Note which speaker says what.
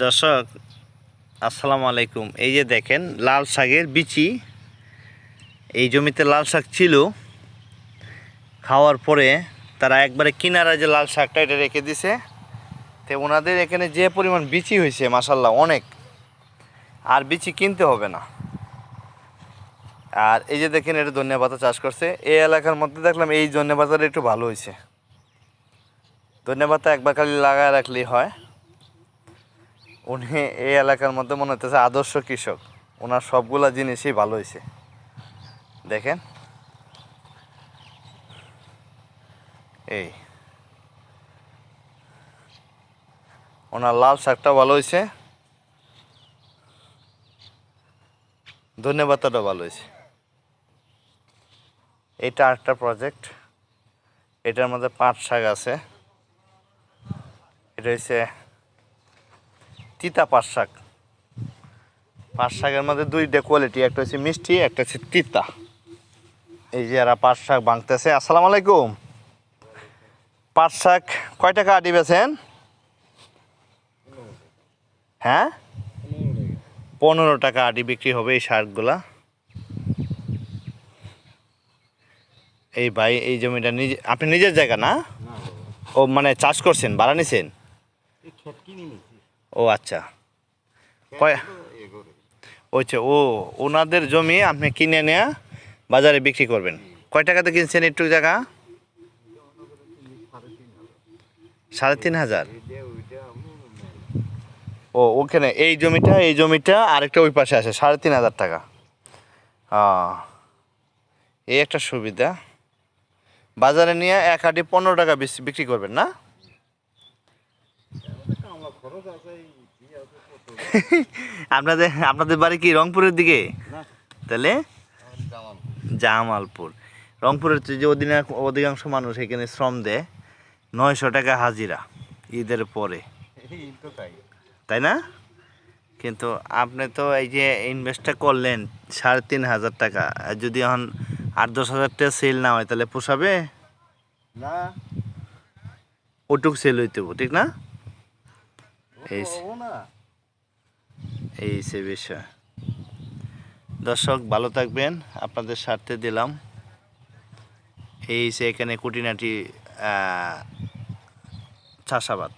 Speaker 1: দর্শক, আসসালামু আলাইকুম। এই যে দেখেন, লাল শাকের বিচি। এই জমিতে লাল শাক ছিল। খাওয়ার পরে তারা একবারে কিনারা যে লাল শাকটা এটা রেখে দিছে। তো ওনাদের এখানে যে পরিমাণ বিচি হয়েছে মাসাল্লাহ অনেক। আর বিচি কিনতে হবে না। আর এই যে দেখেন, এটা ধনিয়া পাতা চাষ করছে। এই এলাকার মধ্যে দেখলাম এই ধনিয়া পাতাটা একটু ভালো হয়েছে। ধনিয়া পাতা একবার খালি লাগায় রাখলেই হয়। উনি এই এলাকার মধ্যে মনে হতেছে আদর্শ কৃষক। ওনার সবগুলা জিনিসই ভালো হয়েছে দেখেন। এই। ওনার লাল শাকটা ভালো হয়েছে ধন্যবাদটাও ভালো হয়েছে এটা একটা প্রজেক্ট এটার মধ্যে পাট শাক আছে। এটা হচ্ছে তিতা পাট শাক। পাট শাকের মধ্যে দুইটা কোয়ালিটি একটা হচ্ছে মিষ্টি একটা হচ্ছে তিতা। এই যে এরা পাট শাক ভাঙতেছে আসসালামু আলাইকুম। পাট শাক কয় টাকা আটি বেছেন হ্যাঁ? পনেরো টাকা আটি বিক্রি হবে এই শাকগুলা। এই ভাই এই জমিটা নিজে আপনি নিজের জায়গা না? ও মানে চাষ করছেন ভাড়া নিছেন? ও আচ্ছা। কয় ওইছে ও, ওনাদের জমি আপনি কিনে নেয়া বাজারে বিক্রি করবেন। কয় টাকাতে কিনছেন একটু জায়গা? সাড়ে তিন হাজার। ও, ওখানে এই জমিটা এই জমিটা আরেকটা ওই পাশে আছে, সাড়ে তিন হাজার টাকা। এই একটা সুবিধা। বাজারে নিয়ে এক আটি পনেরো টাকা বিক্রি করবেন না? আপনাদের আপনাদের বাড়ি কি রংপুরের দিকে? তাহলে? জামালপুর। রংপুরের যে অধিনাংশ অধিকাংশ মানুষ এখানে শ্রম দেয় নয়শো টাকা হাজিরা ঈদের পরে। তাই। না? কিন্তু আপনি তো এই যে ইনভেস্টটা করলেন সাড়ে তিন হাজার টাকা আর যদি এখন আট দশ হাজার টাকা সেল না হয় তাহলে পোষাবে?
Speaker 2: না।
Speaker 1: ওটুক সেল হইতে ঠিক না? এই সে বিষয় দর্শক ভালো থাকবেন। আপনাদের স্বার্থে দিলাম। এই সে এখানে কুটিনাটি চাষাবাদ।